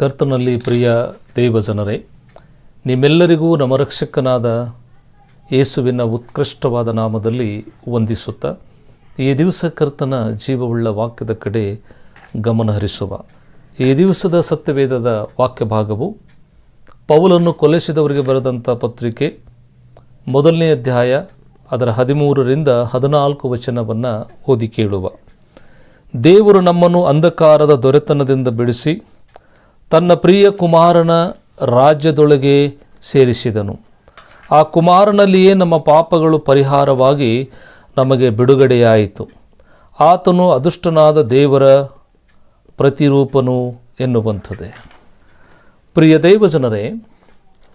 ಕರ್ತನಲ್ಲಿ ಪ್ರಿಯ ದೇವಜನರೇ, ನಿಮ್ಮೆಲ್ಲರಿಗೂ ನಮ್ಮ ರಕ್ಷಕನಾದ ಯೇಸುವಿನ ಉತ್ಕೃಷ್ಟವಾದ ನಾಮದಲ್ಲಿ ವಂದಿಸುತ್ತಾ ಈ ದಿವಸ ಕರ್ತನ ಜೀವವುಳ್ಳ ವಾಕ್ಯದ ಕಡೆ ಗಮನಹರಿಸುವ. ಈ ದಿವಸದ ಸತ್ಯವೇದದ ವಾಕ್ಯ ಭಾಗವು ಪೌಲನ್ನು ಕೊಲೆಸಿದವರಿಗೆ ಬರೆದಂಥ ಪತ್ರಿಕೆ ಮೊದಲನೇ ಅಧ್ಯಾಯ ಅದರ ಹದಿಮೂರರಿಂದ ಹದಿನಾಲ್ಕು ವಚನವನ್ನು ಓದಿ ಕೇಳುವ. ದೇವರು ನಮ್ಮನ್ನು ಅಂಧಕಾರದ ದೊರೆತನದಿಂದ ಬಿಡಿಸಿ ತನ್ನ ಪ್ರಿಯ ಕುಮಾರನ ರಾಜ್ಯದೊಳಗೆ ಸೇರಿಸಿದನು. ಆ ಕುಮಾರನಲ್ಲಿಯೇ ನಮ್ಮ ಪಾಪಗಳು ಪರಿಹಾರವಾಗಿ ನಮಗೆ ಬಿಡುಗಡೆಯಾಯಿತು. ಆತನು ಅದೃಷ್ಟನಾದ ದೇವರ ಪ್ರತಿರೂಪನು ಎನ್ನುವಂಥದ್ದೇ. ಪ್ರಿಯ ದೈವಜನರೇ,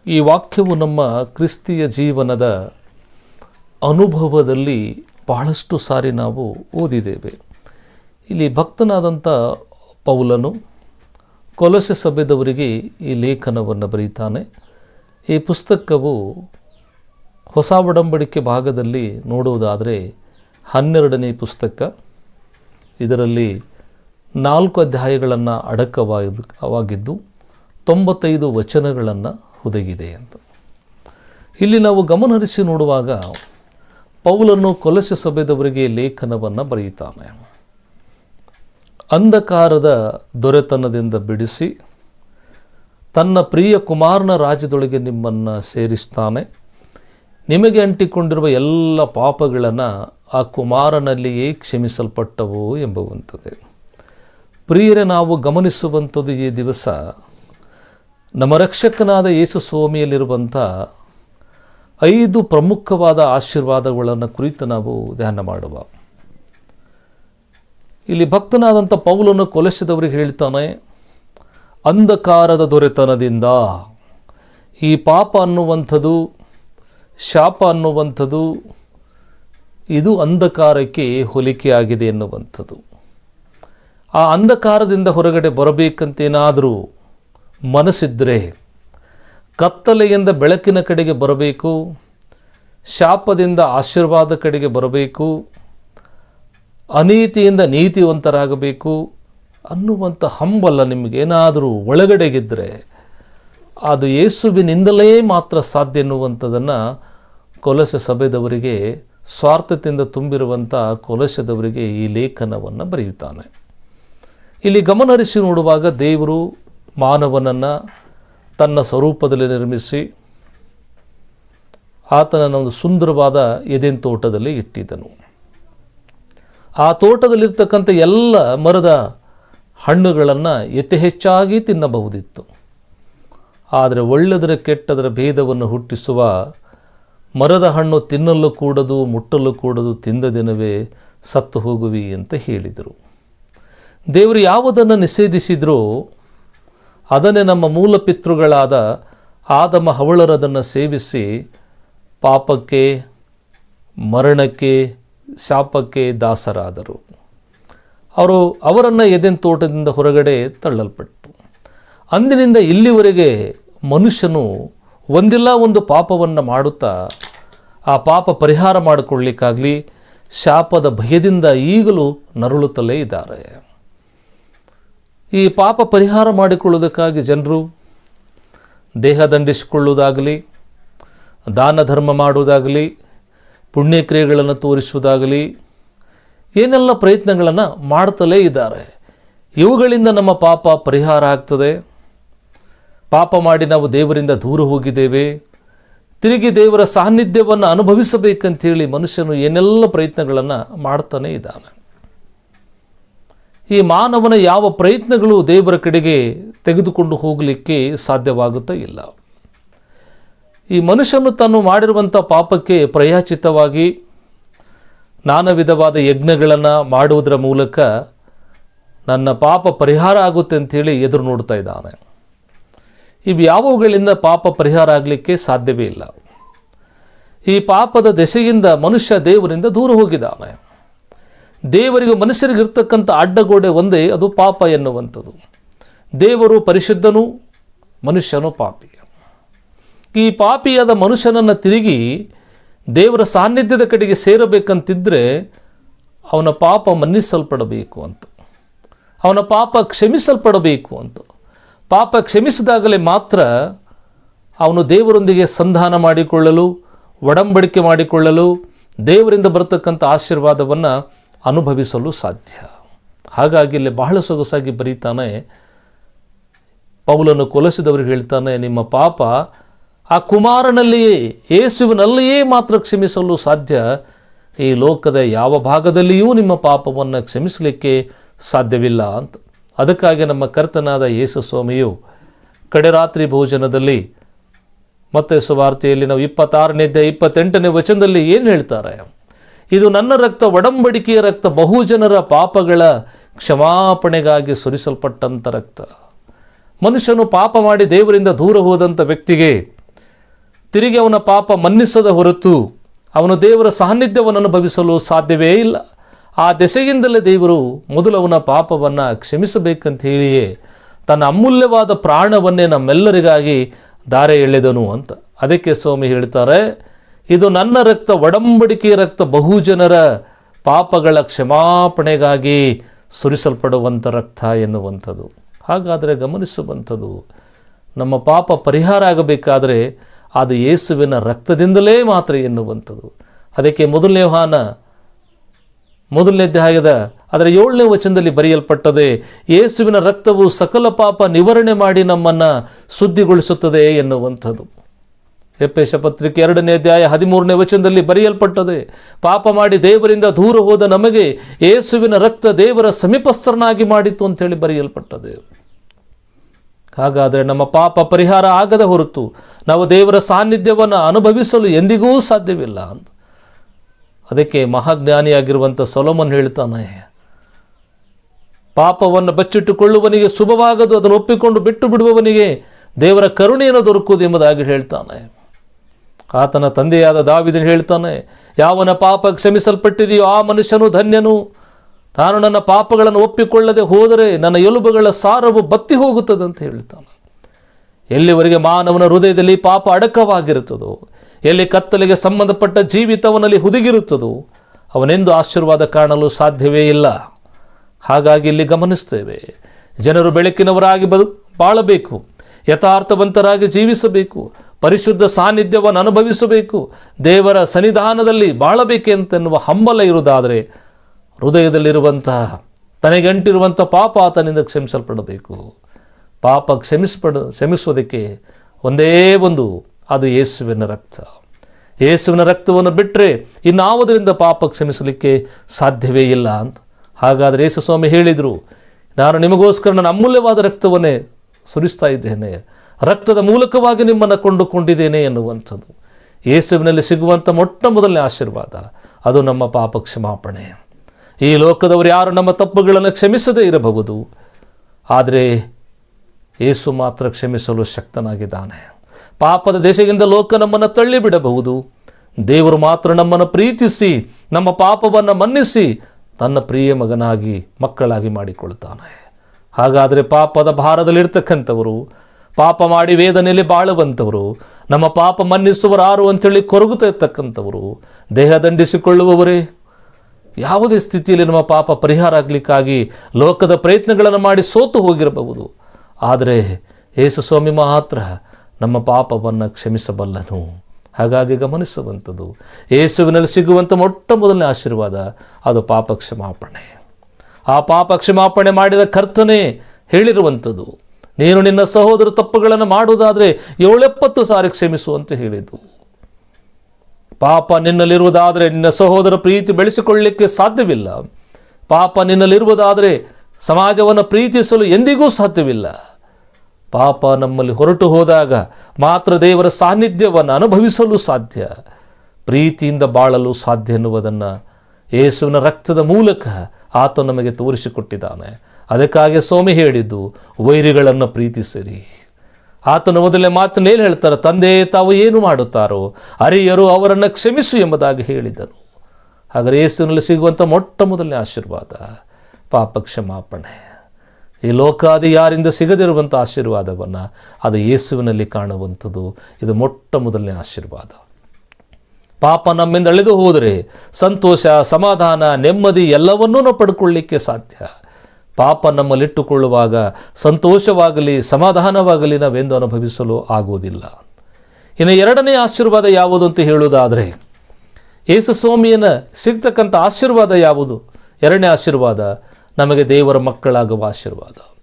ಈ ವಾಕ್ಯವು ನಮ್ಮ ಕ್ರಿಸ್ತಿಯ ಜೀವನದ ಅನುಭವದಲ್ಲಿ ಬಹಳಷ್ಟು ಸಾರಿ ನಾವು ಓದಿದ್ದೇವೆ. ಇಲ್ಲಿ ಭಕ್ತನಾದಂಥ ಪೌಲನು ಕೊಲಸೆ ಸಭೆದವರಿಗೆ ಈ ಲೇಖನವನ್ನು ಬರೀತಾನೆ. ಈ ಪುಸ್ತಕವು ಹೊಸ ಒಡಂಬಡಿಕೆ ಭಾಗದಲ್ಲಿ ನೋಡುವುದಾದರೆ ಹನ್ನೆರಡನೇ ಪುಸ್ತಕ. ಇದರಲ್ಲಿ ನಾಲ್ಕು ಅಧ್ಯಾಯಗಳನ್ನು ಅಡಕವಾಗಿದ್ದು ತೊಂಬತ್ತೈದು ವಚನಗಳನ್ನು ಹುದಗಿದೆ ಅಂತ. ಇಲ್ಲಿ ನಾವು ಗಮನಹರಿಸಿ ನೋಡುವಾಗ ಪೌಲನ್ನು ಕೊಲಸೆ ಸಭೆದವರಿಗೆ ಲೇಖನವನ್ನು ಬರೆಯುತ್ತಾನೆ ಅಂಧಕಾರದ ದೊರೆತನದಿಂದ ಬಿಡಿಸಿ ತನ್ನ ಪ್ರಿಯ ಕುಮಾರನ ರಾಜ್ಯದೊಳಗೆ ನಿಮ್ಮನ್ನು ಸೇರಿಸ್ತಾನೆ. ನಿಮಗೆ ಅಂಟಿಕೊಂಡಿರುವ ಎಲ್ಲ ಪಾಪಗಳನ್ನು ಆ ಕುಮಾರನಲ್ಲಿಯೇ ಕ್ಷಮಿಸಲ್ಪಟ್ಟವು ಎಂಬುವಂಥದ್ದು. ಪ್ರಿಯರೇ, ನಾವು ಗಮನಿಸುವಂಥದ್ದು ಈ ದಿವಸ ನಮ್ಮ ರಕ್ಷಕನಾದ ಯೇಸು ಸ್ವಾಮಿಯಲ್ಲಿರುವಂಥ ಐದು ಪ್ರಮುಖವಾದ ಆಶೀರ್ವಾದಗಳನ್ನು ಕುರಿತು ನಾವು ಧ್ಯಾನ ಮಾಡುವ. ಇಲ್ಲಿ ಭಕ್ತನಾದಂಥ ಪೌಲನ್ನು ಕೊಲೆಸಿದವರಿಗೆ ಹೇಳ್ತಾನೆ, ಅಂಧಕಾರದ ದೊರೆತನದಿಂದ ಈ ಪಾಪ ಅನ್ನುವಂಥದ್ದು, ಶಾಪ ಅನ್ನುವಂಥದ್ದು, ಇದು ಅಂಧಕಾರಕ್ಕೆ ಹೊಲಿಕೆಯಾಗಿದೆ ಎನ್ನುವಂಥದ್ದು. ಆ ಅಂಧಕಾರದಿಂದ ಹೊರಗಡೆ ಬರಬೇಕಂತೇನಾದರೂ ಮನಸ್ಸಿದ್ದರೆ ಕತ್ತಲೆಯಿಂದ ಬೆಳಕಿನ ಕಡೆಗೆ ಬರಬೇಕು, ಶಾಪದಿಂದ ಆಶೀರ್ವಾದ ಕಡೆಗೆ ಬರಬೇಕು ಅನೀತಿಯಿಂದ ನೀತಿವಂತರಾಗಬೇಕು ಅನ್ನುವಂಥ ಹಂಬಲ ನಿಮಗೇನಾದರೂ ಒಳಗಡೆಗಿದ್ದರೆ ಅದು ಯೇಸುವಿನಿಂದಲೇ ಮಾತ್ರ ಸಾಧ್ಯ ಎನ್ನುವಂಥದ್ದನ್ನು ಕೊಲಸ ಸಭೆದವರಿಗೆ, ಸ್ವಾರ್ಥದಿಂದ ತುಂಬಿರುವಂಥ ಕೊಲಸದವರಿಗೆ ಈ ಲೇಖನವನ್ನು ಬರೆಯುತ್ತಾನೆ. ಇಲ್ಲಿ ಗಮನಹರಿಸಿ ನೋಡುವಾಗ ದೇವರು ಮಾನವನನ್ನು ತನ್ನ ಸ್ವರೂಪದಲ್ಲಿ ನಿರ್ಮಿಸಿ ಆತನನ್ನು ಒಂದು ಸುಂದರವಾದ ಎದೆನ್ ತೋಟದಲ್ಲಿ ಇಟ್ಟಿದ್ದನು ಆ ತೋಟದಲ್ಲಿರ್ತಕ್ಕಂಥ ಎಲ್ಲ ಮರದ ಹಣ್ಣುಗಳನ್ನು ಯಥೆ ಹೆಚ್ಚಾಗಿ ತಿನ್ನಬಹುದಿತ್ತು. ಆದರೆ ಒಳ್ಳೆದರ ಕೆಟ್ಟದರ ಭೇದವನ್ನು ಹುಟ್ಟಿಸುವ ಮರದ ಹಣ್ಣು ತಿನ್ನಲು ಕೂಡದು, ಮುಟ್ಟಲು ಕೂಡದು ತಿಂದ ದಿನವೇ ಸತ್ತು ಹೋಗುವಿ ಅಂತ ಹೇಳಿದರು. ದೇವರು ಯಾವುದನ್ನು ನಿಷೇಧಿಸಿದ್ರೋ ಅದನ್ನೇ ನಮ್ಮ ಮೂಲ ಪಿತೃಗಳಾದ ಆದಮ ಹವಳರದನ್ನು ಸೇವಿಸಿ ಪಾಪಕ್ಕೆ, ಮರಣಕ್ಕೆ ಶಾಪಕ್ಕೆ ದಾಸರಾದರು. ಅವರು ಅವರನ್ನು ಎದೆನ್ ತೋಟದಿಂದ ಹೊರಗಡೆ ತಳ್ಳಲ್ಪಟ್ಟು. ಅಂದಿನಿಂದ ಇಲ್ಲಿವರೆಗೆ ಮನುಷ್ಯನು ಒಂದಿಲ್ಲ ಒಂದು ಪಾಪವನ್ನು ಮಾಡುತ್ತಾ, ಆ ಪಾಪ ಪರಿಹಾರ ಮಾಡಿಕೊಳ್ಳಿಕ್ಕಾಗಲಿ ಶಾಪದ ಭಯದಿಂದ ಈಗಲೂ ನರಳುತ್ತಲೇ ಇದ್ದಾರೆ. ಈ ಪಾಪ ಪರಿಹಾರ ಮಾಡಿಕೊಳ್ಳುವುದಕ್ಕಾಗಿ ಜನರು ದೇಹ ದಂಡಿಸಿಕೊಳ್ಳುವುದಾಗಲಿ, ದಾನ ಧರ್ಮ ಮಾಡುವುದಾಗಲಿ ಪುಣ್ಯಕ್ರಿಯೆಗಳನ್ನು ತೋರಿಸುವುದಾಗಲಿ, ಏನೆಲ್ಲ ಪ್ರಯತ್ನಗಳನ್ನು ಮಾಡ್ತಲೇ ಇದ್ದಾರೆ, ಇವುಗಳಿಂದ ನಮ್ಮ ಪಾಪ ಪರಿಹಾರ ಆಗ್ತದೆ. ಪಾಪ ಮಾಡಿ ನಾವು ದೇವರಿಂದ ದೂರ ಹೋಗಿದ್ದೇವೆ. ತಿರುಗಿ ದೇವರ ಸಾನ್ನಿಧ್ಯವನ್ನು ಅನುಭವಿಸಬೇಕಂತೇಳಿ ಮನುಷ್ಯನು ಏನೆಲ್ಲ ಪ್ರಯತ್ನಗಳನ್ನು ಮಾಡ್ತಾನೇ ಇದ್ದಾನೆ. ಈ ಮಾನವನ ಯಾವ ಪ್ರಯತ್ನಗಳು ದೇವರ ಕಡೆಗೆ ತೆಗೆದುಕೊಂಡು ಹೋಗಲಿಕ್ಕೆ ಸಾಧ್ಯವಾಗುತ್ತಾ ಇಲ್ಲ. ಈ ಮನುಷ್ಯನು ತಾನು ಮಾಡಿರುವಂಥ ಪಾಪಕ್ಕೆ ಪ್ರಯಾಚಿತವಾಗಿ ನಾನಾ ವಿಧವಾದ ಯಜ್ಞಗಳನ್ನು ಮಾಡುವುದರ ಮೂಲಕ ನನ್ನ ಪಾಪ ಪರಿಹಾರ ಆಗುತ್ತೆ ಅಂಥೇಳಿ ಎದುರು ನೋಡ್ತಾ ಇದ್ದಾನೆ. ಇವು ಯಾವುಗಳಿಂದ ಪಾಪ ಪರಿಹಾರ ಆಗಲಿಕ್ಕೆ ಸಾಧ್ಯವೇ ಇಲ್ಲ. ಈ ಪಾಪದ ದೆಸೆಯಿಂದ ಮನುಷ್ಯ ದೇವರಿಂದ ದೂರ ಹೋಗಿದ್ದಾನೆ. ದೇವರಿಗೂ ಮನುಷ್ಯರಿಗಿರ್ತಕ್ಕಂಥ ಅಡ್ಡಗೋಡೆ ಒಂದೇ, ಅದು ಪಾಪ ಎನ್ನುವಂಥದ್ದು. ದೇವರು ಪರಿಶುದ್ಧನು, ಮನುಷ್ಯನು ಪಾಪಿ. ಈ ಪಾಪಿಯಾದ ಮನುಷ್ಯನನ್ನು ತಿರುಗಿ ದೇವರ ಸಾನ್ನಿಧ್ಯದ ಕಡೆಗೆ ಸೇರಬೇಕಂತಿದ್ದರೆ ಅವನ ಪಾಪ ಮನ್ನಿಸಲ್ಪಡಬೇಕು ಅಂತ. ಅವನ ಪಾಪ ಕ್ಷಮಿಸಲ್ಪಡಬೇಕು ಅಂತ. ಪಾಪ ಕ್ಷಮಿಸಿದಾಗಲೇ ಮಾತ್ರ ಅವನು ದೇವರೊಂದಿಗೆ ಸಂಧಾನ ಮಾಡಿಕೊಳ್ಳಲು, ಒಡಂಬಡಿಕೆ ಮಾಡಿಕೊಳ್ಳಲು, ದೇವರಿಂದ ಬರತಕ್ಕಂಥ ಆಶೀರ್ವಾದವನ್ನು ಅನುಭವಿಸಲು ಸಾಧ್ಯ. ಹಾಗಾಗಿ ಇಲ್ಲಿ ಬಹಳ ಸೊಗಸಾಗಿ ಬರೀತಾನೆ, ಪೌಲನ್ನು ಕೊಲಸಿದವರಿಗೆ ಹೇಳ್ತಾನೆ, ನಿಮ್ಮ ಪಾಪ ಆ ಕುಮಾರನಲ್ಲಿಯೇ, ಯೇಸುವಿನಲ್ಲಿಯೇ ಮಾತ್ರ ಕ್ಷಮಿಸಲು ಸಾಧ್ಯ? ಈ ಲೋಕದ ಯಾವ ಭಾಗದಲ್ಲಿಯೂ ನಿಮ್ಮ ಪಾಪವನ್ನು ಕ್ಷಮಿಸಲಿಕ್ಕೆ ಸಾಧ್ಯವಿಲ್ಲ ಅಂತ. ಅದಕ್ಕಾಗಿ ನಮ್ಮ ಕರ್ತನಾದ ಯೇಸು ಸ್ವಾಮಿಯು ಕಡೆರಾತ್ರಿ ಭೋಜನದಲ್ಲಿ ಮತ್ತೆ ಸುವಾರ್ತೆಯಲ್ಲಿ ನಾವು ಇಪ್ಪತ್ತಾರನೇ ಇಪ್ಪತ್ತೆಂಟನೇ ವಚನದಲ್ಲಿ ಏನು ಹೇಳ್ತಾರೆ? ಇದು ನನ್ನ ರಕ್ತ, ಒಡಂಬಡಿಕೆಯ ರಕ್ತ, ಬಹುಜನರ ಪಾಪಗಳ ಕ್ಷಮಾಪಣೆಗಾಗಿ ಸುರಿಸಲ್ಪಟ್ಟಂಥ ರಕ್ತ. ಮನುಷ್ಯನು ಪಾಪ ಮಾಡಿ ದೇವರಿಂದ ದೂರ ಹೋದಂಥ ವ್ಯಕ್ತಿಗೆ ತಿರುಗಿ ಅವನ ಪಾಪ ಮನ್ನಿಸದ ಹೊರತು ಅವನು ದೇವರ ಸಾನ್ನಿಧ್ಯವನ್ನು ಅನುಭವಿಸಲು ಸಾಧ್ಯವೇ ಇಲ್ಲ. ಆ ದೆಸೆಯಿಂದಲೇ ದೇವರು ಮೊದಲು ಅವನ ಪಾಪವನ್ನು ಕ್ಷಮಿಸಬೇಕಂತ ಹೇಳಿಯೇ ತನ್ನ ಅಮೂಲ್ಯವಾದ ಪ್ರಾಣವನ್ನೇ ನಮ್ಮೆಲ್ಲರಿಗಾಗಿ ದಾರೆ ಎಳೆದನು ಅಂತ. ಅದಕ್ಕೆ ಸ್ವಾಮಿ ಹೇಳ್ತಾರೆ, ಇದು ನನ್ನ ರಕ್ತ ಒಡಂಬಡಿಕೆ ರಕ್ತ, ಬಹುಜನರ ಪಾಪಗಳ ಕ್ಷಮಾಪಣೆಗಾಗಿ ಸುರಿಸಲ್ಪಡುವಂಥ ರಕ್ತ ಎನ್ನುವಂಥದ್ದು. ಹಾಗಾದರೆ ಗಮನಿಸುವಂಥದ್ದು ನಮ್ಮ ಪಾಪ ಪರಿಹಾರ ಆಗಬೇಕಾದರೆ ಅದು ಯೇಸುವಿನ ರಕ್ತದಿಂದಲೇ ಮಾತ್ರ ಎನ್ನುವಂಥದ್ದು. ಅದಕ್ಕೆ ಮೊದಲನೇ ವಾಹನ ಮೊದಲನೇ ಅಧ್ಯಾಯದ ಅದರ ಏಳನೇ ವಚನದಲ್ಲಿ ಬರೆಯಲ್ಪಟ್ಟದೆ, ಯೇಸುವಿನ ರಕ್ತವು ಸಕಲ ಪಾಪ ನಿವಾರಣೆ ಮಾಡಿ ನಮ್ಮನ್ನು ಶುದ್ಧಿಗೊಳಿಸುತ್ತದೆ ಎನ್ನುವಂಥದ್ದು. ಎಪ್ಪೇಶ ಪತ್ರಿಕೆ ಎರಡನೇ ಅಧ್ಯಾಯ ಹದಿಮೂರನೇ ವಚನದಲ್ಲಿ ಬರೆಯಲ್ಪಟ್ಟದೆ, ಪಾಪ ಮಾಡಿ ದೇವರಿಂದ ದೂರ ಹೋದ ನಮಗೆ ಯೇಸುವಿನ ರಕ್ತ ದೇವರ ಸಮೀಪಸ್ಥರನಾಗಿ ಮಾಡಿತು ಅಂತೇಳಿ ಬರೆಯಲ್ಪಟ್ಟದೆ. ಹಾಗಾದರೆ ನಮ್ಮ ಪಾಪ ಪರಿಹಾರ ಆಗದ ಹೊರತು ನಾವು ದೇವರ ಸಾನ್ನಿಧ್ಯವನ್ನು ಅನುಭವಿಸಲು ಎಂದಿಗೂ ಸಾಧ್ಯವಿಲ್ಲ ಅಂತ. ಅದಕ್ಕೆ ಮಹಾಜ್ಞಾನಿಯಾಗಿರುವಂಥ ಸೊಲೋಮನ್ ಹೇಳ್ತಾನೆ, ಪಾಪವನ್ನು ಬಚ್ಚಿಟ್ಟುಕೊಳ್ಳುವನಿಗೆ ಶುಭವಾಗದು, ಅದನ್ನು ಒಪ್ಪಿಕೊಂಡು ಬಿಟ್ಟು ಬಿಡುವವನಿಗೆ ದೇವರ ಕರುಣೆಯನ್ನು ದೊರಕುವುದು ಎಂಬುದಾಗಿ ಹೇಳ್ತಾನೆ. ಆತನ ತಂದೆಯಾದ ದಾವಿದನು ಹೇಳ್ತಾನೆ, ಯಾವನ ಪಾಪ ಕ್ಷಮಿಸಲ್ಪಟ್ಟಿದೆಯೋ ಆ ಮನುಷ್ಯನು ಧನ್ಯನು. ನಾನು ನನ್ನ ಪಾಪಗಳನ್ನು ಒಪ್ಪಿಕೊಳ್ಳದೆ ಹೋದರೆ ನನ್ನ ಎಲುಬುಗಳ ಸಾರವು ಬತ್ತಿ ಹೋಗುತ್ತದೆ ಅಂತ ಹೇಳ್ತಾನೆ ಎಲ್ಲಿವರೆಗೆ ಮಾನವನ ಹೃದಯದಲ್ಲಿ ಪಾಪ ಅಡಕವಾಗಿರುತ್ತದೋ, ಎಲ್ಲಿ ಕತ್ತಲೆಗೆ ಸಂಬಂಧಪಟ್ಟ ಜೀವಿತವನಲ್ಲಿ ಹುದುಗಿರುತ್ತದೋ, ಅವನೆಂದು ಆಶೀರ್ವಾದ ಕಾಣಲು ಸಾಧ್ಯವೇ ಇಲ್ಲ. ಹಾಗಾಗಿ ಇಲ್ಲಿ ಗಮನಿಸ್ತೇವೆ ಜನರು ಬೆಳಕಿನವರಾಗಿ ಬದು ಬಾಳಬೇಕು, ಯಥಾರ್ಥವಂತರಾಗಿ ಜೀವಿಸಬೇಕು, ಪರಿಶುದ್ಧ ಸಾನ್ನಿಧ್ಯವನ್ನು ಅನುಭವಿಸಬೇಕು, ದೇವರ ಸನ್ನಿಧಾನದಲ್ಲಿ ಬಾಳಬೇಕೆಂತೆನ್ನುವ ಹಂಬಲ ಇರುವುದಾದರೆ ಹೃದಯದಲ್ಲಿರುವಂತಹ, ತನಗಂಟಿರುವಂಥ ಪಾಪ ಆತನಿಂದ ಕ್ಷಮಿಸಲ್ಪಡಬೇಕು. ಪಾಪ ಕ್ಷಮಿಸಪಡ, ಕ್ಷಮಿಸುವುದಕ್ಕೆ ಒಂದೇ ಒಂದು, ಅದು ಯೇಸುವಿನ ರಕ್ತ. ಯೇಸುವಿನ ರಕ್ತವನ್ನು ಬಿಟ್ಟರೆ ಇನ್ನಾವುದರಿಂದ ಪಾಪ ಕ್ಷಮಿಸಲಿಕ್ಕೆ ಸಾಧ್ಯವೇ ಇಲ್ಲ ಅಂತ. ಹಾಗಾದರೆ ಯೇಸು ಸ್ವಾಮಿ ಹೇಳಿದರು, ನಾನು ನಿಮಗೋಸ್ಕರ ನನ್ನ ಅಮೂಲ್ಯವಾದ ರಕ್ತವನ್ನೇ ಸುರಿಸ್ತಾ ಇದ್ದೇನೆ. ರಕ್ತದ ಮೂಲಕವಾಗಿ ನಿಮ್ಮನ್ನು ಕೊಂಡುಕೊಂಡಿದ್ದೇನೆ ಎನ್ನುವಂಥದ್ದು. ಯೇಸುವಿನಲ್ಲಿ ಸಿಗುವಂಥ ಮೊಟ್ಟ ಮೊದಲನೇ ಆಶೀರ್ವಾದ, ಅದು ನಮ್ಮ ಪಾಪ ಕ್ಷಮಾಪಣೆ. ಈ ಲೋಕದವರು ಯಾರು ನಮ್ಮ ತಪ್ಪುಗಳನ್ನು ಕ್ಷಮಿಸದೇ ಇರಬಹುದು. ಆದರೆ ಯೇಸು ಮಾತ್ರ ಕ್ಷಮಿಸಲು ಶಕ್ತನಾಗಿದ್ದಾನೆ. ಪಾಪದ ದೇಶದಿಂದ ಲೋಕ ನಮ್ಮನ್ನು ತಳ್ಳಿಬಿಡಬಹುದು. ದೇವರು ಮಾತ್ರ ನಮ್ಮನ್ನು ಪ್ರೀತಿಸಿ, ನಮ್ಮ ಪಾಪವನ್ನು ಮನ್ನಿಸಿ ತನ್ನ ಪ್ರಿಯ ಮಗನಾಗಿ, ಮಕ್ಕಳಾಗಿ ಮಾಡಿಕೊಳ್ತಾನೆ. ಹಾಗಾದರೆ ಪಾಪದ ಭಾರದಲ್ಲಿರ್ತಕ್ಕಂಥವರು, ಪಾಪ ಮಾಡಿ ವೇದನೆಯಲ್ಲಿ ಬಾಳುವಂಥವರು, ನಮ್ಮ ಪಾಪ ಮನ್ನಿಸುವರಾರು ಅಂತೇಳಿ ಕೊರಗುತ್ತಾ ಇರ್ತಕ್ಕಂಥವರು ದೇಹ ದಂಡಿಸಿಕೊಳ್ಳುವವರೇ? ಯಾವುದೇ ಸ್ಥಿತಿಯಲ್ಲಿ ನಮ್ಮ ಪಾಪ ಪರಿಹಾರ ಆಗಲಿಕ್ಕಾಗಿ ಲೋಕದ ಪ್ರಯತ್ನಗಳನ್ನು ಮಾಡಿ ಸೋತು ಹೋಗಿರಬಹುದು. ಆದರೆ ಯೇಸು ಸ್ವಾಮಿ ಮಾತ್ರ ನಮ್ಮ ಪಾಪವನ್ನು ಕ್ಷಮಿಸಬಲ್ಲನು. ಹಾಗಾಗಿ ಗಮನಿಸುವಂಥದ್ದು ಯೇಸುವಿನಲ್ಲಿ ಸಿಗುವಂಥ ಮೊಟ್ಟ ಮೊದಲನೇ ಆಶೀರ್ವಾದ, ಅದು ಪಾಪ ಕ್ಷಮಾಪಣೆ. ಆ ಪಾಪ ಕ್ಷಮಾಪಣೆ ಮಾಡಿದ ಕರ್ತನೇ ಹೇಳಿರುವಂಥದ್ದು, ನೀನು ನಿನ್ನ ಸಹೋದರ ತಪ್ಪುಗಳನ್ನು ಮಾಡುವುದಾದರೆ ಏಳೆಪ್ಪತ್ತು ಸಾರಿ ಕ್ಷಮಿಸು ಅಂತ ಹೇಳಿದ್ದು. ಪಾಪ ನಿನ್ನಲ್ಲಿರುವುದಾದರೆ ನಿನ್ನ ಸಹೋದರ ಪ್ರೀತಿ ಬೆಳೆಸಿಕೊಳ್ಳಲಿಕ್ಕೆ ಸಾಧ್ಯವಿಲ್ಲ. ಪಾಪ ನಿನ್ನಲ್ಲಿರುವುದಾದರೆ ಸಮಾಜವನ್ನು ಪ್ರೀತಿಸಲು ಎಂದಿಗೂ ಸಾಧ್ಯವಿಲ್ಲ. ಪಾಪ ನಮ್ಮಲ್ಲಿ ಹೊರಟು ಹೋದಾಗ ಮಾತ್ರ ದೇವರ ಸಾನ್ನಿಧ್ಯವನ್ನು ಅನುಭವಿಸಲು ಸಾಧ್ಯ. ಪ್ರೀತಿಯಿಂದ ಬಾಳಲು ಸಾಧ್ಯ ಎನ್ನುವುದನ್ನು ಯೇಸುವಿನ ರಕ್ತದ ಮೂಲಕ ಆತ ನಮಗೆ ತೋರಿಸಿಕೊಟ್ಟಿದ್ದಾನೆ. ಅದಕ್ಕಾಗಿ ಸ್ವಾಮಿ ಹೇಳಿದ್ದು, ವೈರಿಗಳನ್ನು ಪ್ರೀತಿಸಿರಿ. ಆತನ ಮೊದಲೇ ಮಾತನ್ನು ಏನು ಹೇಳ್ತಾರೆ? ತಂದೆ, ತಾವು ಏನು ಮಾಡುತ್ತಾರೋ ಅರಿಯರು ಅವರನ್ನು ಕ್ಷಮಿಸು ಎಂಬುದಾಗಿ ಹೇಳಿದನು. ಹಾಗಾದರೆ ಯೇಸುವಿನಲ್ಲಿ ಸಿಗುವಂಥ ಮೊಟ್ಟ ಮೊದಲನೇ ಆಶೀರ್ವಾದ ಪಾಪ ಕ್ಷಮಾಪಣೆ ಈ ಲೋಕಾದಿ ಯಾರಿಂದ ಸಿಗದಿರುವಂಥ ಆಶೀರ್ವಾದವನ್ನು ಅದು ಯೇಸುವಿನಲ್ಲಿ ಕಾಣುವಂಥದ್ದು. ಇದು ಮೊಟ್ಟ ಮೊದಲನೇ ಆಶೀರ್ವಾದ. ಪಾಪ ನಮ್ಮಿಂದ ಅಳೆದು ಹೋದರೆ ಸಂತೋಷ, ಸಮಾಧಾನ, ನೆಮ್ಮದಿ ಎಲ್ಲವನ್ನೂ ನಾವು ಪಡ್ಕೊಳ್ಳಿಕ್ಕೆ ಸಾಧ್ಯ. ಪಾಪ ನಮ್ಮಲ್ಲಿಟ್ಟುಕೊಳ್ಳುವಾಗ ಸಂತೋಷವಾಗಲಿ, ಸಮಾಧಾನವಾಗಲಿ ನಾವೆಂದು ಅನುಭವಿಸಲು ಆಗುವುದಿಲ್ಲ. ಇನ್ನು ಎರಡನೇ ಆಶೀರ್ವಾದ ಯಾವುದು ಅಂತ ಹೇಳುವುದಾದರೆ, ಯೇಸು ಸ್ವಾಮಿಯನ ಸಿಗ್ತಕ್ಕಂಥ ಆಶೀರ್ವಾದ ಯಾವುದು? ಎರಡನೇ ಆಶೀರ್ವಾದ, ನಮಗೆ ದೇವರ ಮಕ್ಕಳಾಗುವ ಆಶೀರ್ವಾದ.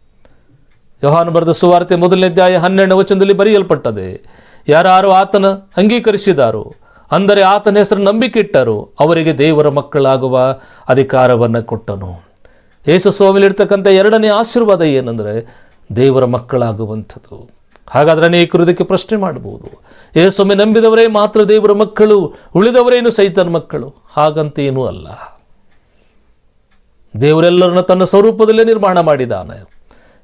ಯೋಹಾನ್ ಬರೆದ ಸುವಾರ್ತೆ ಮೊದಲನೇ ಅಧ್ಯಾಯ ಹನ್ನೆರಡನೇ ವಚನದಲ್ಲಿ ಬರೆಯಲ್ಪಟ್ಟದೆ ಯಾರು ಆತನ ಅಂಗೀಕರಿಸಿದಾರೋ, ಅಂದರೆ ಆತನ ಹೆಸರು ನಂಬಿಕೆ ಇಟ್ಟರು, ಅವರಿಗೆ ದೇವರ ಮಕ್ಕಳಾಗುವ ಅಧಿಕಾರವನ್ನು ಕೊಟ್ಟನು. ಯೇಸು ಸ್ವಾಮಿಲಿರ್ತಕ್ಕಂಥ ಎರಡನೇ ಆಶೀರ್ವಾದ ಏನಂದರೆ ದೇವರ ಮಕ್ಕಳಾಗುವಂಥದ್ದು. ಹಾಗಾದರೆ ಅನೇಕರು ಇದಕ್ಕೆ ಪ್ರಶ್ನೆ ಮಾಡಬಹುದು ಯೇಸೊಮ್ಮೆ ನಂಬಿದವರೇ ಮಾತ್ರ ದೇವರ ಮಕ್ಕಳು, ಉಳಿದವರೇನು ಸೈತನ ಮಕ್ಕಳು? ಹಾಗಂತೇನೂ ಅಲ್ಲ. ದೇವರೆಲ್ಲರನ್ನ ತನ್ನ ಸ್ವರೂಪದಲ್ಲೇ ನಿರ್ಮಾಣ ಮಾಡಿದ್ದಾನೆ.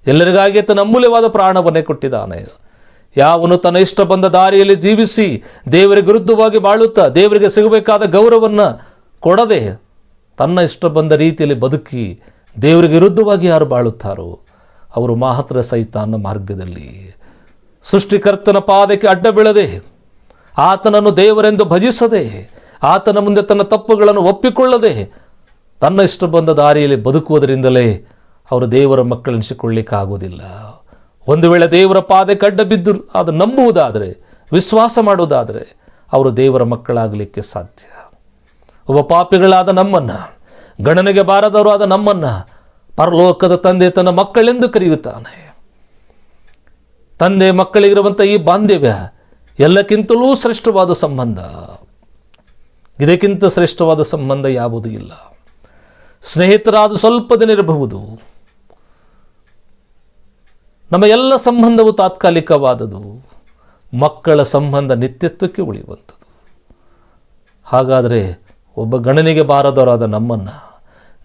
ಎಲ್ಲರಿಗಾಗಿ ತನ್ನ ಅಮೂಲ್ಯವಾದ ಪ್ರಾಣವನ್ನೇ ಕೊಟ್ಟಿದ್ದಾನೆ. ಯಾವನು ತನ್ನ ಇಷ್ಟ ಬಂದ ದಾರಿಯಲ್ಲಿ ಜೀವಿಸಿ ದೇವರಿಗೆ ವಿರುದ್ಧವಾಗಿ ಬಾಳುತ್ತಾ ದೇವರಿಗೆ ಸಿಗಬೇಕಾದ ಗೌರವವನ್ನು ಕೊಡದೆ ತನ್ನ ಇಷ್ಟ ಬಂದ ರೀತಿಯಲ್ಲಿ ಬದುಕಿ ದೇವರಿಗೆ ವಿರುದ್ಧವಾಗಿ ಯಾರು ಬಾಳುತ್ತಾರೋ ಅವರು ಮಾತ್ರ ಅನ್ನೋ ಮಾರ್ಗದಲ್ಲಿ. ಸೃಷ್ಟಿಕರ್ತನ ಪಾದಕ್ಕೆ ಅಡ್ಡ ಬೀಳದೆ, ಆತನನ್ನು ದೇವರೆಂದು ಭಜಿಸದೆ, ಆತನ ಮುಂದೆ ತನ್ನ ತಪ್ಪುಗಳನ್ನು ಒಪ್ಪಿಕೊಳ್ಳದೆ, ತನ್ನ ಇಷ್ಟ ಬಂದ ದಾರಿಯಲ್ಲಿ ಬದುಕುವುದರಿಂದಲೇ ಅವರು ದೇವರ ಮಕ್ಕಳೆನಿಸಿಕೊಳ್ಳಿಕ್ಕಾಗೋದಿಲ್ಲ ಒಂದು ವೇಳೆ ದೇವರ ಪಾದಕ್ಕೆ ಅಡ್ಡ ಬಿದ್ದು, ಅದು ನಂಬುವುದಾದರೆ, ವಿಶ್ವಾಸ ಮಾಡುವುದಾದರೆ, ಅವರು ದೇವರ ಮಕ್ಕಳಾಗಲಿಕ್ಕೆ ಸಾಧ್ಯ. ಒಬ್ಬ ಪಾಪಿಗಳಾದ ನಮ್ಮನ್ನು ಗಣನೆಗೆ ಬಾರದವರು ಆದ ನಮ್ಮನ್ನು ಪರಲೋಕದ ತಂದೆ ತನ್ನ ಮಕ್ಕಳೆಂದು ಕರೆಯುತ್ತಾನೆ. ತಂದೆ ಮಕ್ಕಳಿಗಿರುವಂಥ ಈ ಬಾಂಧವ್ಯ ಎಲ್ಲಕ್ಕಿಂತಲೂ ಶ್ರೇಷ್ಠವಾದ ಸಂಬಂಧ. ಇದಕ್ಕಿಂತ ಶ್ರೇಷ್ಠವಾದ ಸಂಬಂಧ ಯಾವುದೂ ಇಲ್ಲ. ಸ್ನೇಹಿತರಾದ ಸ್ವಲ್ಪ ದಿನ ಇರಬಹುದು. ನಮ್ಮ ಎಲ್ಲ ಸಂಬಂಧವು ತಾತ್ಕಾಲಿಕವಾದದು ಮಕ್ಕಳ ಸಂಬಂಧ ನಿತ್ಯತ್ವಕ್ಕೆ ಉಳಿಯುವಂಥದ್ದು. ಹಾಗಾದರೆ ಒಬ್ಬ ಗಣನೆಗೆ ಬಾರದವರಾದ ನಮ್ಮನ್ನು,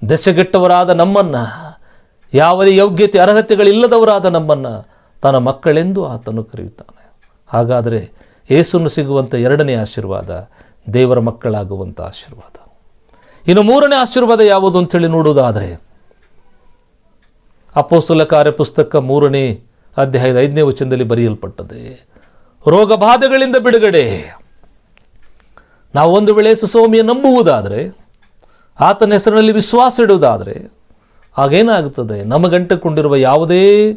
ದೆಸೆಗೆಟ್ಟವರಾದ ನಮ್ಮನ್ನು, ಯಾವುದೇ ಯೋಗ್ಯತೆ ಅರ್ಹತೆಗಳಿಲ್ಲದವರಾದ ನಮ್ಮನ್ನು ತನ್ನ ಮಕ್ಕಳೆಂದು ಆತನು ಕರೆಯುತ್ತಾನೆ. ಹಾಗಾದರೆ ಏಸನ್ನು ಸಿಗುವಂಥ ಎರಡನೇ ಆಶೀರ್ವಾದ ದೇವರ ಮಕ್ಕಳಾಗುವಂಥ ಆಶೀರ್ವಾದ. ಇನ್ನು ಮೂರನೇ ಆಶೀರ್ವಾದ ಯಾವುದು ಅಂತೇಳಿ ನೋಡುವುದಾದರೆ ಅಪ್ಪೋಸ್ತುಲ ಕಾರ್ಯ ಪುಸ್ತಕ ಮೂರನೇ ಅಧ್ಯಾಯದ ಐದನೇ ವಚನದಲ್ಲಿ ಬರೆಯಲ್ಪಟ್ಟದೆ ರೋಗ ಬಾಧೆಗಳಿಂದ ಬಿಡುಗಡೆ. ನಾವು ಒಂದು ವೇಳೆ ಸುಸ್ವಾಮಿಯ ನಂಬುವುದಾದರೆ, ಆತನ ಹೆಸರಿನಲ್ಲಿ ವಿಶ್ವಾಸ ಇಡುವುದಾದರೆ ಆಗೇನಾಗುತ್ತದೆ ನಮಗಂಟಕೊಂಡಿರುವ ಯಾವುದೇ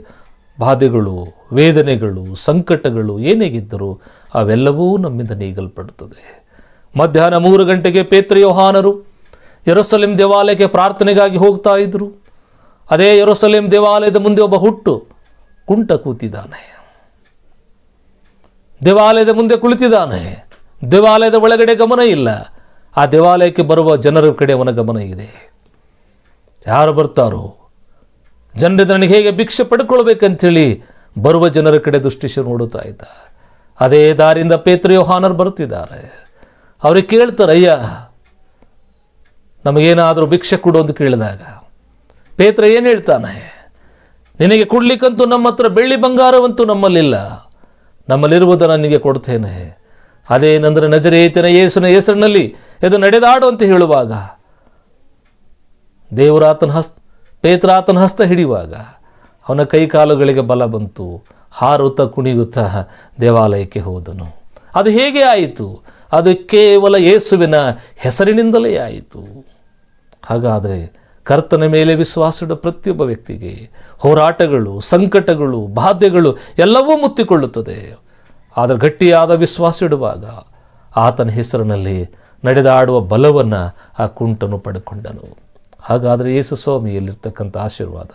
ಬಾಧೆಗಳು, ವೇದನೆಗಳು, ಸಂಕಟಗಳು ಏನೇಗಿದ್ದರೂ ಅವೆಲ್ಲವೂ ನಮ್ಮಿಂದ ನೀಗಲ್ಪಡುತ್ತದೆ. ಮಧ್ಯಾಹ್ನ ಮೂರು ಗಂಟೆಗೆ ಪೇತ್ರ ಯೋಹಾನರು ಯೆರೂಸಲೇಮ್ ದೇವಾಲಯಕ್ಕೆ ಪ್ರಾರ್ಥನೆಗಾಗಿ ಹೋಗ್ತಾ ಇದ್ದರು ಅದೇ ಯರೋಸಲೇಮ್ ದೇವಾಲಯದ ಮುಂದೆ ಒಬ್ಬ ಹುಟ್ಟು ಕುಂಟ ಕೂತಿದ್ದಾನೆ. ದೇವಾಲಯದ ಮುಂದೆ ಕುಳಿತಿದ್ದಾನೆ. ದೇವಾಲಯದ ಒಳಗಡೆ ಗಮನ ಇಲ್ಲ. ಆ ದೇವಾಲಯಕ್ಕೆ ಬರುವ ಜನರ ಕಡೆ ಅವನ ಗಮನ ಇದೆ. ಯಾರು ಬರ್ತಾರೋ ಜನರಿಂದ ನನಗೆ ಹೇಗೆ ಭಿಕ್ಷೆ ಪಡ್ಕೊಳ್ಬೇಕಂಥೇಳಿ ಬರುವ ಜನರ ಕಡೆ ದೃಷ್ಟಿಸಿ ನೋಡುತ್ತಾ ಇದ್ದ. ಅದೇ ದಾರಿಯಿಂದ ಪೇತ್ರ ಯೋಹಾನರು ಬರುತ್ತಿದ್ದಾರೆ. ಅವ್ರಿಗೆ ಕೇಳ್ತಾರೆ, ಅಯ್ಯ, ನಮಗೇನಾದರೂ ಭಿಕ್ಷೆ ಕೊಡು ಅಂತ ಕೇಳಿದಾಗ, ಪೇತ್ರ ಏನು ಹೇಳ್ತಾನೆ? ನಿನಗೆ ಕೊಡ್ಲಿಕ್ಕಂತೂ ನಮ್ಮ ಹತ್ರ ಬೆಳ್ಳಿ ಬಂಗಾರವಂತೂ ನಮ್ಮಲ್ಲಿಲ್ಲ. ನಮ್ಮಲ್ಲಿರುವುದನ್ನು ನನಗೆ ಕೊಡ್ತೇನೆ. ಅದೇನೆಂದರೆ ನಜರೇತಿನ ಯೇಸುನ ಹೆಸರಿನಲ್ಲಿ ಇದು ನಡೆದಾಡು ಅಂತ ಹೇಳುವಾಗ, ದೇವರಾತನ ಹಸ್ ಪೇತ್ರಾತನ ಹಸ್ತ ಹಿಡಿಯುವಾಗ ಅವನ ಕೈಕಾಲುಗಳಿಗೆ ಬಲ ಬಂತು, ಹಾರುತ್ತಾ ಕುಣಿಗುತ್ತಾ ದೇವಾಲಯಕ್ಕೆ ಹೋದನು. ಅದು ಹೇಗೆ ಆಯಿತು? ಅದು ಕೇವಲ ಯೇಸುವಿನ ಹೆಸರಿನಿಂದಲೇ ಆಯಿತು. ಹಾಗಾದರೆ ಕರ್ತನ ಮೇಲೆ ವಿಶ್ವಾಸ ಪ್ರತಿಯೊಬ್ಬ ವ್ಯಕ್ತಿಗೆ ಹೋರಾಟಗಳು, ಸಂಕಟಗಳು ಬಾಧ್ಯಗಳು ಎಲ್ಲವೂ ಮುತ್ತಿಕೊಳ್ಳುತ್ತದೆ. ಆದರೆ ಗಟ್ಟಿಯಾದ ವಿಶ್ವಾಸ ಇಡುವಾಗ ಆತನ ಹೆಸರಿನಲ್ಲಿ ನಡೆದಾಡುವ ಬಲವನ್ನು ಆ ಕುಂಟನು ಪಡ್ಕೊಂಡನು. ಹಾಗಾದರೆ ಯೇಸು ಸ್ವಾಮಿಯಲ್ಲಿರ್ತಕ್ಕಂಥ ಆಶೀರ್ವಾದ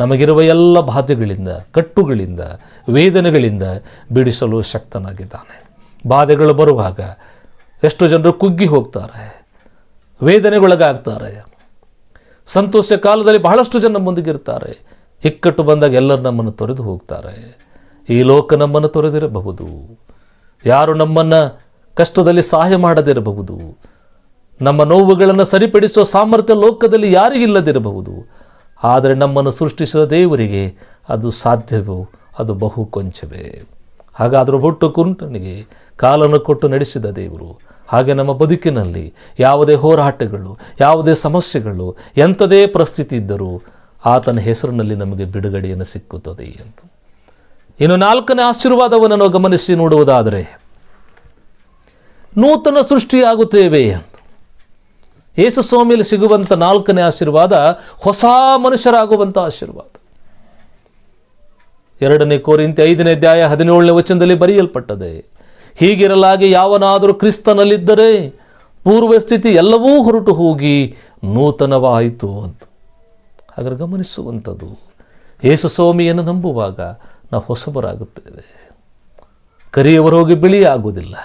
ನಮಗಿರುವ ಎಲ್ಲ ಬಾಧೆಗಳಿಂದ, ಕಟ್ಟುಗಳಿಂದ, ವೇದನೆಗಳಿಂದ ಬಿಡಿಸಲು ಶಕ್ತನಾಗಿದ್ದಾನೆ. ಬಾಧೆಗಳು ಬರುವಾಗ ಎಷ್ಟು ಜನರು ಕುಗ್ಗಿ ಹೋಗ್ತಾರೆ, ವೇದನೆಗೊಳಗಾಗ್ತಾರೆ. ಸಂತೋಷ ಕಾಲದಲ್ಲಿ ಬಹಳಷ್ಟು ಜನ ಮುಂದಿಗಿರ್ತಾರೆ. ಇಕ್ಕಟ್ಟು ಬಂದಾಗ ಎಲ್ಲರೂ ನಮ್ಮನ್ನು ತೊರೆದು ಹೋಗ್ತಾರೆ. ಈ ಲೋಕ ನಮ್ಮನ್ನು ತೊರೆದಿರಬಹುದು. ಯಾರು ನಮ್ಮನ್ನು ಕಷ್ಟದಲ್ಲಿ ಸಹಾಯ ಮಾಡದಿರಬಹುದು. ನಮ್ಮ ನೋವುಗಳನ್ನು ಸರಿಪಡಿಸುವ ಸಾಮರ್ಥ್ಯ ಲೋಕದಲ್ಲಿ ಯಾರಿಗಿಲ್ಲದಿರಬಹುದು ಆದರೆ ನಮ್ಮನ್ನು ಸೃಷ್ಟಿಸಿದ ದೇವರಿಗೆ ಅದು ಸಾಧ್ಯವೋ? ಅದು ಬಹು ಕೊಂಚವೇ. ಹಾಗಾದರೂ ಹುಟ್ಟು ಕುಂಟನಿಗೆ ಕಾಲನ್ನು ಕೊಟ್ಟು ನಡೆಸಿದ ದೇವರು, ಹಾಗೆ ನಮ್ಮ ಬದುಕಿನಲ್ಲಿ ಯಾವುದೇ ಹೋರಾಟಗಳು, ಯಾವುದೇ ಸಮಸ್ಯೆಗಳು, ಎಂಥದೇ ಪರಿಸ್ಥಿತಿ ಇದ್ದರೂ ಆತನ ಹೆಸರಿನಲ್ಲಿ ನಮಗೆ ಬಿಡುಗಡೆಯನ್ನು ಸಿಕ್ಕುತ್ತದೆ ಅಂತ ಇನ್ನು ನಾಲ್ಕನೇ ಆಶೀರ್ವಾದವನ್ನು ನಾವು ಗಮನಿಸಿ ನೋಡುವುದಾದರೆ ನೂತನ ಸೃಷ್ಟಿಯಾಗುತ್ತೇವೆ. ಅಂತ ಯೇಸು ಸ್ವಾಮಿಯಲ್ಲಿ ಸಿಗುವಂಥ ನಾಲ್ಕನೇ ಆಶೀರ್ವಾದ ಹೊಸ ಮನುಷ್ಯರಾಗುವಂಥ ಆಶೀರ್ವಾದ. ಎರಡನೇ ಕೋರಿಂತೆ ಐದನೇ ಅಧ್ಯಾಯ ಹದಿನೇಳನೇ ವಚನದಲ್ಲಿ ಬರೆಯಲ್ಪಟ್ಟದೆ, ಹೀಗಿರಲಾಗಿ ಯಾವನಾದರೂ ಕ್ರಿಸ್ತನಲ್ಲಿದ್ದರೆ ಪೂರ್ವ ಸ್ಥಿತಿ ಎಲ್ಲವೂ ಹೊರಟು ಹೋಗಿ ನೂತನವಾಯಿತು ಅಂತ. ಹಾಗಾದ್ರೆ ಗಮನಿಸುವಂಥದ್ದು, ಯೇಸು ಸ್ವಾಮಿಯನ್ನು ನಂಬುವಾಗ ನಾವು ಹೊಸಬರಾಗುತ್ತೇವೆ. ಕರಿಯವರೋಗಿ ಬಿಳಿ ಆಗುವುದಿಲ್ಲ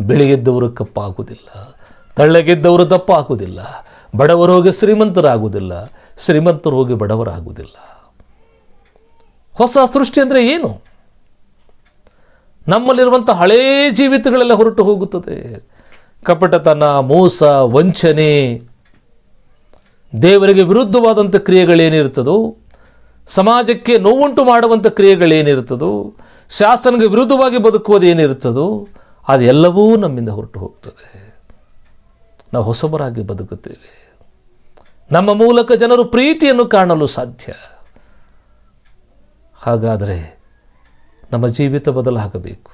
ಬಿಳಿಗೆದ್ದವರು ಕಪ್ಪಾಗುವುದಿಲ್ಲ. ತಳ್ಳಗೆದ್ದವರು ದಪ್ಪ ಆಗುವುದಿಲ್ಲ ಬಡವರೋಗಿ ಶ್ರೀಮಂತರಾಗುವುದಿಲ್ಲ. ಶ್ರೀಮಂತರು ಹೋಗಿ ಬಡವರಾಗುವುದಿಲ್ಲ. ಹೊಸ ಸೃಷ್ಟಿ ಅಂದರೆ ಏನು? ನಮ್ಮಲ್ಲಿರುವಂಥ ಹಳೇ ಜೀವಿತಗಳೆಲ್ಲ ಹೊರಟು ಹೋಗುತ್ತದೆ. ಕಪಟತನ, ಮೋಸ, ವಂಚನೆ, ದೇವರಿಗೆ ವಿರುದ್ಧವಾದಂಥ ಕ್ರಿಯೆಗಳೇನಿರ್ತದೋ ಸಮಾಜಕ್ಕೆ ನೋವುಂಟು ಮಾಡುವಂಥ ಕ್ರಿಯೆಗಳೇನಿರ್ತದೋ ಶಾಸನಗೆ ವಿರುದ್ಧವಾಗಿ ಬದುಕುವುದೇನಿರ್ತದೋ ಅದೆಲ್ಲವೂ ನಮ್ಮಿಂದ ಹೊರಟು ಹೋಗ್ತದೆ. ನಾವು ಹೊಸಬರಾಗಿ ಬದುಕುತ್ತೇವೆ. ನಮ್ಮ ಮೂಲಕ ಜನರು ಪ್ರೀತಿಯನ್ನು ಕಾಣಲು ಸಾಧ್ಯ. ಹಾಗಾದರೆ ನಮ್ಮ ಜೀವಿತ ಬದಲಾಗಬೇಕು.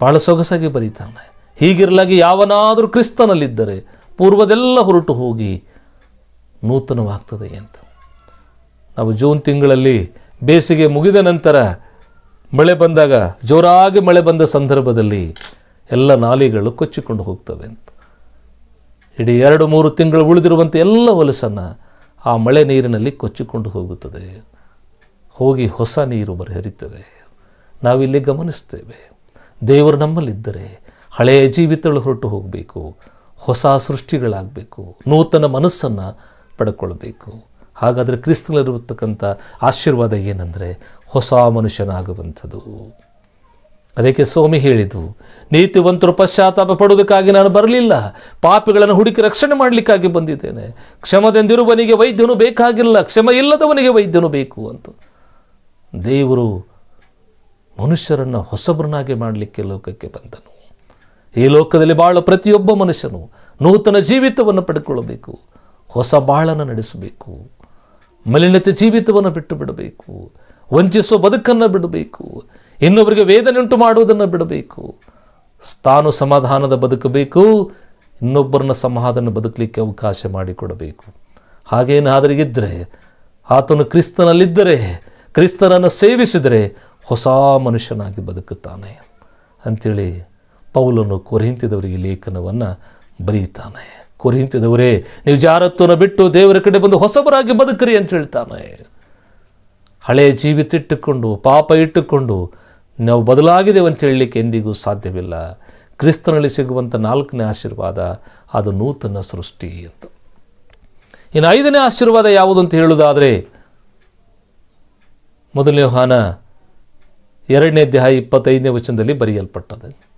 ಭಾಳ ಸೊಗಸಾಗಿ ಬರೀತಾನೆ. ಹೀಗಿರಲಾಗಿ ಯಾವನಾದರೂ ಕ್ರಿಸ್ತನಲ್ಲಿದ್ದರೆ ಪೂರ್ವದೆಲ್ಲ ಹೊರಟು ಹೋಗಿ ನೂತನವಾಗ್ತದೆ ಅಂತ. ನಾವು ಜೂನ್ ತಿಂಗಳಲ್ಲಿ ಬೇಸಿಗೆ ಮುಗಿದ ನಂತರ ಮಳೆ ಬಂದಾಗ, ಜೋರಾಗಿ ಮಳೆ ಬಂದ ಸಂದರ್ಭದಲ್ಲಿ ಎಲ್ಲ ನಾಲಿಗಳು ಕೊಚ್ಚಿಕೊಂಡು ಹೋಗ್ತವೆ ಅಂತ. ಇಡೀ ಎರಡು ಮೂರು ತಿಂಗಳು ಉಳಿದಿರುವಂಥ ಎಲ್ಲ ಹೊಲಸನ್ನು ಆ ಮಳೆ ನೀರಿನಲ್ಲಿ ಕೊಚ್ಚಿಕೊಂಡು ಹೋಗುತ್ತದೆ. ಹೋಗಿ ಹೊಸ ನೀರು ಬರಹರಿತದೆ ನಾವಿಲ್ಲಿ ಗಮನಿಸ್ತೇವೆ. ದೇವರು ನಮ್ಮಲ್ಲಿದ್ದರೆ ಹಳೆಯ ಜೀವಿತಗಳು ಹೊರಟು ಹೋಗಬೇಕು. ಹೊಸ ಸೃಷ್ಟಿಗಳಾಗಬೇಕು. ನೂತನ ಮನಸ್ಸನ್ನು ಪಡ್ಕೊಳ್ಬೇಕು. ಹಾಗಾದರೆ ಕ್ರಿಸ್ತನಲ್ಲಿರತಕ್ಕಂಥ ಆಶೀರ್ವಾದ ಏನಂದರೆ ಹೊಸ ಮನುಷ್ಯನಾಗುವಂಥದ್ದು. ಅದಕ್ಕೆ ಸ್ವಾಮಿ ಹೇಳಿದ್ದು, ನೀತಿವಂತರು ಪಶ್ಚಾತ್ತಾಪ ಪಡುವುದಕ್ಕಾಗಿ ನಾನು ಬರಲಿಲ್ಲ, ಪಾಪಿಗಳನ್ನು ಹುಡುಕಿ ರಕ್ಷಣೆ ಮಾಡಲಿಕ್ಕಾಗಿ ಬಂದಿದ್ದೇನೆ. ಕ್ಷಮದೆಂದಿರುವವನಿಗೆ ವೈದ್ಯನು ಬೇಕಾಗಿಲ್ಲ ಕ್ಷಮ ಇಲ್ಲದವನಿಗೆ ವೈದ್ಯನು ಬೇಕು ಅಂತ. ದೇವರು ಮನುಷ್ಯರನ್ನು ಹೊಸಬರನ್ನಾಗಿ ಮಾಡಲಿಕ್ಕೆ ಲೋಕಕ್ಕೆ ಬಂದನು. ಈ ಲೋಕದಲ್ಲಿ ಬಾಳು ಪ್ರತಿಯೊಬ್ಬ ಮನುಷ್ಯನು ನೂತನ ಜೀವಿತವನ್ನು ಪಡ್ಕೊಳ್ಳಬೇಕು ಹೊಸ ಬಾಳನ್ನು ನಡೆಸಬೇಕು. ಮಲಿನತೆ ಜೀವಿತವನ್ನು ಬಿಟ್ಟು ಬಿಡಬೇಕು. ವಂಚಿಸುವ ಬದುಕನ್ನು ಬಿಡಬೇಕು. ಇನ್ನೊಬ್ಬರಿಗೆ ವೇದನೆ ಉಂಟು ಮಾಡುವುದನ್ನು ಬಿಡಬೇಕು. ತಾನು ಸಮಾಧಾನದ ಬದುಕಬೇಕು ಇನ್ನೊಬ್ಬರನ್ನ ಸಮಾಧಾನ ಬದುಕಲಿಕ್ಕೆ ಅವಕಾಶ ಮಾಡಿಕೊಡಬೇಕು ಹಾಗೇನಾದರೂ ಇದ್ದರೆ ಆತನು ಕ್ರಿಸ್ತನಲ್ಲಿದ್ದರೆ, ಕ್ರಿಸ್ತನನ್ನು ಸೇವಿಸಿದರೆ ಹೊಸ ಮನುಷ್ಯನಾಗಿ ಬದುಕುತ್ತಾನೆ ಅಂಥೇಳಿ ಪೌಲನು ಕೊರೆಂತಿದವರಿಗೆ ಲೇಖನವನ್ನು ಬರೆಯುತ್ತಾನೆ. ಕೊರಿಂತಿದವರೇ ನೀವು ಜಾರತ್ವನ ಬಿಟ್ಟು ದೇವರ ಕಡೆ ಬಂದು ಹೊಸಬರಾಗಿ ಬದುಕರಿ ಅಂತ ಹೇಳ್ತಾನೆ. ಹಳೆಯ ಜೀವಿತ ಇಟ್ಟುಕೊಂಡು, ಪಾಪ ಇಟ್ಟುಕೊಂಡು ನಾವು ಬದಲಾಗಿದ್ದೇವೆ ಅಂತ ಹೇಳಲಿಕ್ಕೆ ಎಂದಿಗೂ ಸಾಧ್ಯವಿಲ್ಲ. ಕ್ರಿಸ್ತನಲ್ಲಿ ಸಿಗುವಂಥ ನಾಲ್ಕನೇ ಆಶೀರ್ವಾದ, ಅದು ನೂತನ ಸೃಷ್ಟಿ ಅಂತ. ಇನ್ನು ಐದನೇ ಆಶೀರ್ವಾದ ಯಾವುದು ಅಂತ ಹೇಳುವುದಾದರೆ, ಮೊದಲನೇ ಹಾನ ಎರಡನೇ ಅಧ್ಯಾಯ ಇಪ್ಪತ್ತೈದನೇ ವಚನದಲ್ಲಿ ಬರೆಯಲ್ಪಟ್ಟದೆ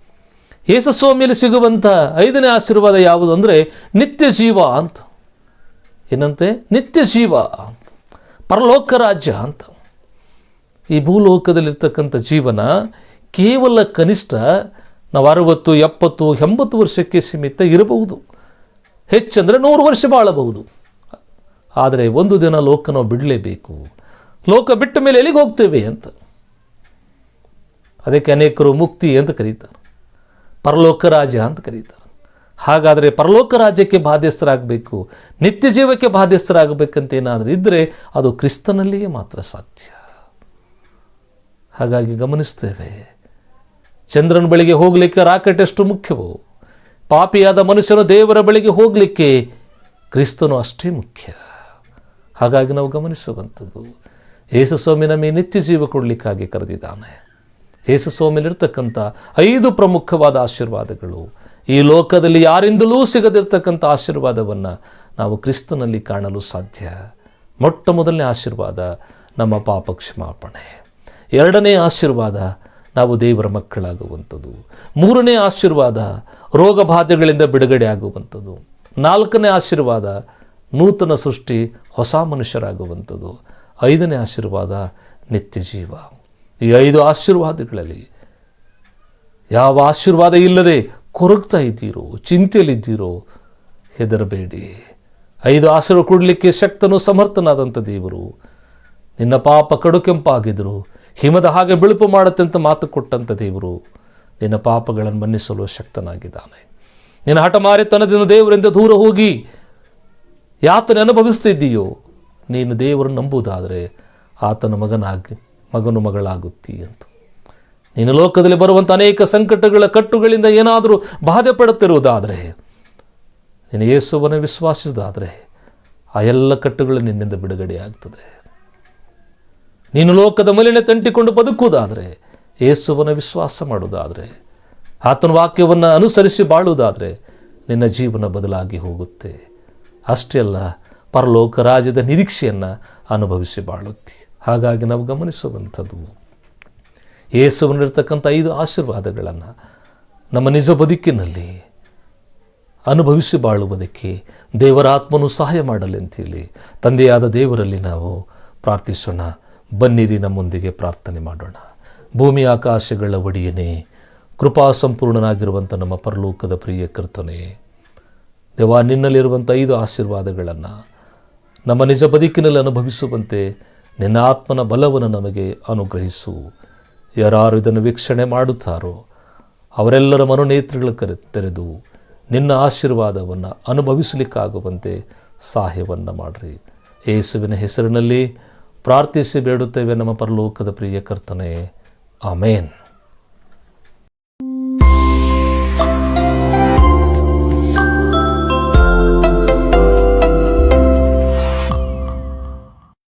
ಯೇಸಸ್ವಾಮಿಯಲ್ಲಿ ಸಿಗುವಂಥ ಐದನೇ ಆಶೀರ್ವಾದ ಯಾವುದು ಅಂದರೆ ನಿತ್ಯ ಜೀವ ಅಂತ. ಏನಂತೆ? ನಿತ್ಯ ಜೀವ ಪರಲೋಕ ರಾಜ್ಯ ಅಂತ. ಈ ಭೂಲೋಕದಲ್ಲಿರ್ತಕ್ಕಂಥ ಜೀವನ ಕೇವಲ ಕನಿಷ್ಠ ನಾವು ಅರವತ್ತು, ಎಪ್ಪತ್ತು, ಎಂಬತ್ತು ವರ್ಷಕ್ಕೆ ಸೀಮಿತ ಇರಬಹುದು. ಹೆಚ್ಚಂದರೆ ನೂರು ವರ್ಷ ಬಾಳಬಹುದು. ಆದರೆ ಒಂದು ದಿನ ಲೋಕ ನಾವು ಬಿಡಲೇಬೇಕು. ಲೋಕ ಬಿಟ್ಟ ಮೇಲೆ ಎಲ್ಲಿಗೆ ಹೋಗ್ತೇವೆ ಅಂತ. ಅದಕ್ಕೆ ಅನೇಕರು ಮುಕ್ತಿ ಅಂತ ಕರೀತಾರೆ. ಪರಲೋಕ ರಾಜ್ಯ ಅಂತ ಕರೀತಾರೆ. ಹಾಗಾದರೆ ಪರಲೋಕ ರಾಜ್ಯಕ್ಕೆ ಬಾಧ್ಯಸ್ಥರಾಗಬೇಕು ನಿತ್ಯ ಜೀವಕ್ಕೆ ಬಾಧ್ಯಸ್ಥರಾಗಬೇಕಂತ ಏನಾದರೂ ಇದ್ದರೆ ಅದು ಕ್ರಿಸ್ತನಲ್ಲಿಯೇ ಮಾತ್ರ ಸಾಧ್ಯ. ಹಾಗಾಗಿ ಗಮನಿಸ್ತೇವೆ, ಚಂದ್ರನ ಬಳಿಗೆ ಹೋಗಲಿಕ್ಕೆ ರಾಕೆಟ್ ಎಷ್ಟು ಮುಖ್ಯವು, ಪಾಪಿಯಾದ ಮನುಷ್ಯನು ದೇವರ ಬಳಿಗೆ ಹೋಗಲಿಕ್ಕೆ ಕ್ರಿಸ್ತನು ಅಷ್ಟೇ ಮುಖ್ಯ. ಹಾಗಾಗಿ ನಾವು ಗಮನಿಸುವಂಥದ್ದು, ಯೇಸು ಸ್ವಾಮಿ ನಮಗೆ ನಿತ್ಯ ಜೀವ ಕೊಡಲಿಕ್ಕಾಗಿ ಕರೆದಿದ್ದಾನೆ. ಯೇಸು ಸ್ವಾಮಿಲಿರ್ತಕ್ಕಂಥ ಐದು ಪ್ರಮುಖವಾದ ಆಶೀರ್ವಾದಗಳು. ಈ ಲೋಕದಲ್ಲಿ ಯಾರಿಂದಲೂ ಸಿಗದಿರ್ತಕ್ಕಂಥ ಆಶೀರ್ವಾದವನ್ನು ನಾವು ಕ್ರಿಸ್ತನಲ್ಲಿ ಕಾಣಲು ಸಾಧ್ಯ. ಮೊಟ್ಟ ಮೊದಲನೇ ಆಶೀರ್ವಾದ ನಮ್ಮ ಪಾಪ ಕ್ಷಮಾಪಣೆ. ಎರಡನೇ ಆಶೀರ್ವಾದ ನಾವು ದೇವರ ಮಕ್ಕಳಾಗುವಂಥದ್ದು. ಮೂರನೇ ಆಶೀರ್ವಾದ ರೋಗ ಬಾಧೆಗಳಿಂದ ಬಿಡುಗಡೆ ಆಗುವಂಥದ್ದು ನಾಲ್ಕನೇ ಆಶೀರ್ವಾದ ನೂತನ ಸೃಷ್ಟಿ ಹೊಸ ಮನುಷ್ಯರಾಗುವಂಥದ್ದು. ಐದನೇ ಆಶೀರ್ವಾದ ನಿತ್ಯ ಜೀವ ಈ ಐದು ಆಶೀರ್ವಾದಗಳಲ್ಲಿ ಯಾವ ಆಶೀರ್ವಾದ ಇಲ್ಲದೆ ಕೊರಗ್ತಾ ಇದ್ದೀರೋ, ಚಿಂತೆಯಲ್ಲಿದ್ದೀರೋ, ಹೆದರಬೇಡಿ. ಐದು ಆಶೀರ್ವಾದ ಕೊಡಲಿಕ್ಕೆ ಶಕ್ತನು ಸಮರ್ಥನಾದಂಥ ದೇವರು ನಿನ್ನ ಪಾಪ ಕಡು ಕೆಂಪಾಗಿದ್ರು ಹಿಮದ ಹಾಗೆ ಬಿಳುಪು ಮಾಡುತ್ತೆ ಅಂತ ಮಾತು ಕೊಟ್ಟಂಥ ದೇವರು ನಿನ್ನ ಪಾಪಗಳನ್ನು ಮನ್ನಿಸಲು ಶಕ್ತನಾಗಿದ್ದಾನೆ. ನಿನ್ನ ಹಠಮಾರಿತನದಿಂದ ದೇವರಿಂದ ದೂರ ಹೋಗಿ ಯಾತನೆ ಅನುಭವಿಸ್ತಿದ್ದೀಯೋ, ನೀನು ದೇವರನ್ನು ನಂಬುವುದಾದರೆ ಆತನ ಮಗನಾಗಿ ಮಗನು ಮಗಳಾಗುತ್ತಿ ಅಂತ. ನೀನು ಲೋಕದಲ್ಲಿ ಬರುವಂಥ ಅನೇಕ ಸಂಕಟಗಳ ಕಟ್ಟುಗಳಿಂದ ಏನಾದರೂ ಬಾಧೆ ಪಡುತ್ತಿರುವುದಾದರೆ, ನೀನು ಯೇಸುವನ್ನು ವಿಶ್ವಾಸಿಸಿದಾದರೆ ಆ ಎಲ್ಲ ಕಟ್ಟುಗಳು ನಿನ್ನಿಂದ ಬಿಡುಗಡೆ ಆಗ್ತದೆ ನೀನು ಲೋಕದ ಮಲಿನ ತಂಟಿಕೊಂಡು ಬದುಕುವುದಾದರೆ, ಯೇಸುವನ್ನು ವಿಶ್ವಾಸ ಮಾಡುವುದಾದರೆ, ಆತನ ವಾಕ್ಯವನ್ನು ಅನುಸರಿಸಿ ಬಾಳುವುದಾದರೆ ನಿನ್ನ ಜೀವನ ಬದಲಾಗಿ ಹೋಗುತ್ತೆ. ಅಷ್ಟೇ ಅಲ್ಲ, ಪರಲೋಕ ರಾಜ್ಯದ ನಿರೀಕ್ಷೆಯನ್ನು ಅನುಭವಿಸಿ ಬಾಳುತ್ತಿ. ಹಾಗಾಗಿ ನಾವು ಗಮನಿಸುವಂಥದ್ದು. ಯೇಸುವನ್ನಿರ್ತಕ್ಕಂಥ ಐದು ಆಶೀರ್ವಾದಗಳನ್ನು ನಮ್ಮ ನಿಜ ಬದುಕಿನಲ್ಲಿ ಅನುಭವಿಸಿ ಬಾಳುವುದಕ್ಕೆ ದೇವರ ಆತ್ಮನು ಸಹಾಯ ಮಾಡಲಿ ಅಂತೇಳಿ ತಂದೆಯಾದ ದೇವರಲ್ಲಿ ನಾವು ಪ್ರಾರ್ಥಿಸೋಣ. ಬನ್ನಿರಿ ನಮ್ಮೊಂದಿಗೆ ಪ್ರಾರ್ಥನೆ ಮಾಡೋಣ. ಭೂಮಿ ಆಕಾಶಗಳ ಒಡೆಯನೇ, ಕೃಪಾ ಸಂಪೂರ್ಣನಾಗಿರುವಂಥ ನಮ್ಮ ಪರಲೋಕದ ಪ್ರಿಯ ಕರ್ತನೆ, ದೇವ ನಿನ್ನಲ್ಲಿರುವಂಥ ಐದು ಆಶೀರ್ವಾದಗಳನ್ನು ನಮ್ಮ ನಿಜ ಬದುಕಿನಲ್ಲಿ ಅನುಭವಿಸುವಂತೆ ನಿನ್ನ ಆತ್ಮನ ಬಲವನ್ನು ನಮಗೆ ಅನುಗ್ರಹಿಸು. ಯಾರು ಇದನ್ನು ವೀಕ್ಷಣೆ ಮಾಡುತ್ತಾರೋ, ಅವರೆಲ್ಲರ ಮನೋನೇತ್ರಗಳ ಕರೆ, ತೆರೆದು ನಿನ್ನ ಆಶೀರ್ವಾದವನ್ನು ಅನುಭವಿಸಲಿಕ್ಕಾಗುವಂತೆ ಸಹಾಯವನ್ನು ಮಾಡಿರಿ. ಯೇಸುವಿನ ಹೆಸರಿನಲ್ಲಿ ಪ್ರಾರ್ಥಿಸಿ ಬೇಡುತ್ತೇವೆ ನಮ್ಮ ಪರಲೋಕದ ಪ್ರಿಯ ಕರ್ತನೆ. ಆಮೇನ್.